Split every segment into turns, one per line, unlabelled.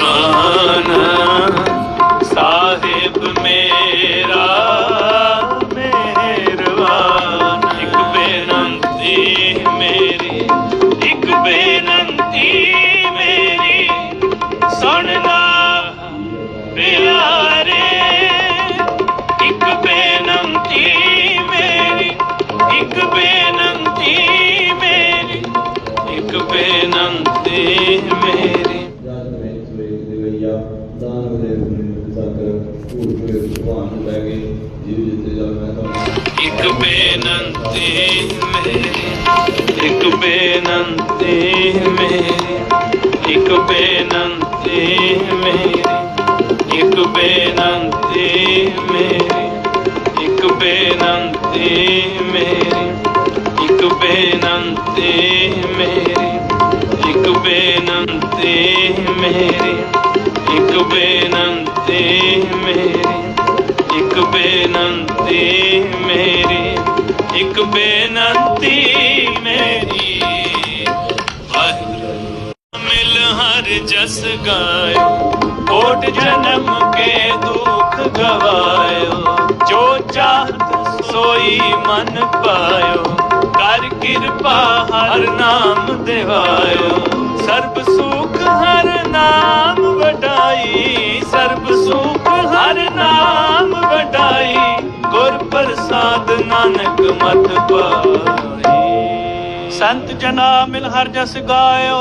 رانا ਭੂਲ ਕੇ ਭਗਵਾਨ ਲੈ ਗਏ ਜੀਵ ਜਿੱਤੇ ਜਦ ਮੈਂ ਤੁਹਾਨੂੰ
ਇੱਕ ਬੇਨੰਤੀ ਮੇਰੀ ਇੱਕ ਬੇਨੰਤੀ ਮੇਰੀ ਇੱਕ ਬੇਨੰਤੀ ਮੇਰੀ ਇੱਕ ਬੇਨੰਤੀ ਮੇਰੀ ਇੱਕ ਬੇਨੰਤੀ ਮੇਰੀ ਇੱਕ ਬੇਨੰਤੀ ਮੇਰੀ ਇੱਕ ਬੇਨੰਤੀ ਮੇਰੀ ਇੱਕ ਬੇਨੰਤੀ ਮੇਰੀ ਬੇਨੰਤੀ ਮੇਰੀ, ਇੱਕ ਬੇਨੰਤੀ ਮੇਰੀ। ਵਾਹਿਗੁਰੂ ਮਿਲ ਹਰ ਜਸ ਗਾਇਓ, ਕੋਟ ਜਨਮ ਕੇ ਦੁਖ ਗਵਾਇਓ, ਜੋ ਚਾਹਤ ਸੋਈ ਮਨ ਪਾਇਓ, ਕਰ ਕਿਰਪਾ ਹਰ ਨਾਮ ਦਿਵਾਇਓ। ਸਰਬ ਸੁਖ ਹਰ ਨਾਮ ਵਡਾਈ, ਸਰਬ ਸੁਖ ਹਰ ਨਾਮ ਨਾਨਕ ਪਾਈ ਸੰਤ ਜਨਾ ਮਿਲ ਹਰ ਜਸ ਗਾਇਓ,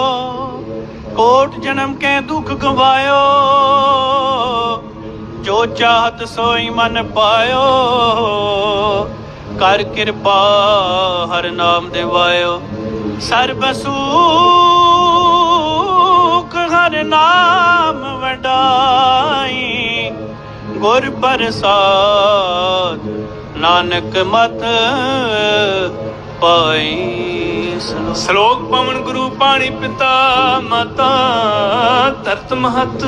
ਕੋਟ ਜਨਮ ਕੇ ਦੁਖ ਗਵਾਇਓ। ਜੋ ਚਾਹਤ ਸੋਈ ਮਨ ਪਾਇਓ, ਕਰ ਕਿਰਪਾ ਹਰ ਨਾਮ ਦਿਵਾਇਓ। ਸਰਬ ਸੁਖ ਹਰ ਨਾਮ ਵਡਾਈ ਗੁਰ ਪ੍ਰਸਾਦ, ਨਾਨਕ ਮਤ ਪਾਈ ਸ਼ਲੋਕ। ਪਵਨ ਗੁਰੂ ਪਾਣੀ ਪਿਤਾ ਮਾਤਾ ਤਰਤ ਮਹਤ।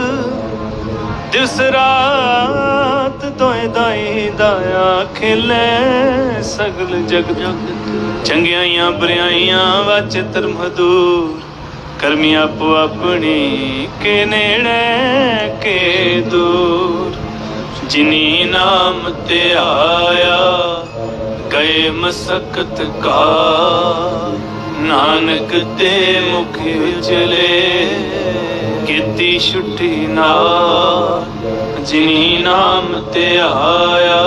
ਦਿਵਸ ਰਾਤ ਦੋਇ ਦਾਈ ਦਾਇਆ ਖਿਲੇ ਸਗਲ ਜਗ ਜਗ ਚੰਗਿਆਈਆਂ ਬਰਿਆਈਆਂ ਵਾਚ ਧਰਮ ਹਦੂਰ ਕਰਮੀ ਆਪੋ ਆਪਣੀ ਕੇ ਨੇੜੇ ਕੇ ਦੂਰ। ਜਿਨੀ ਨਾਮ ਤੇ ਆਇਆ, ਗਏ ਮਸਕਤ ਕਾ। ਨਾਨਕ ਤੇ ਮੁਖ ਚਲੇ ਕੀਤੀ ਛੁੱਟੀ ਨਾ। ਜਿਨੀ ਨਾਮ ਤੇ ਆਇਆ,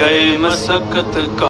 ਗਏ ਮਸਕਤ ਕਾ।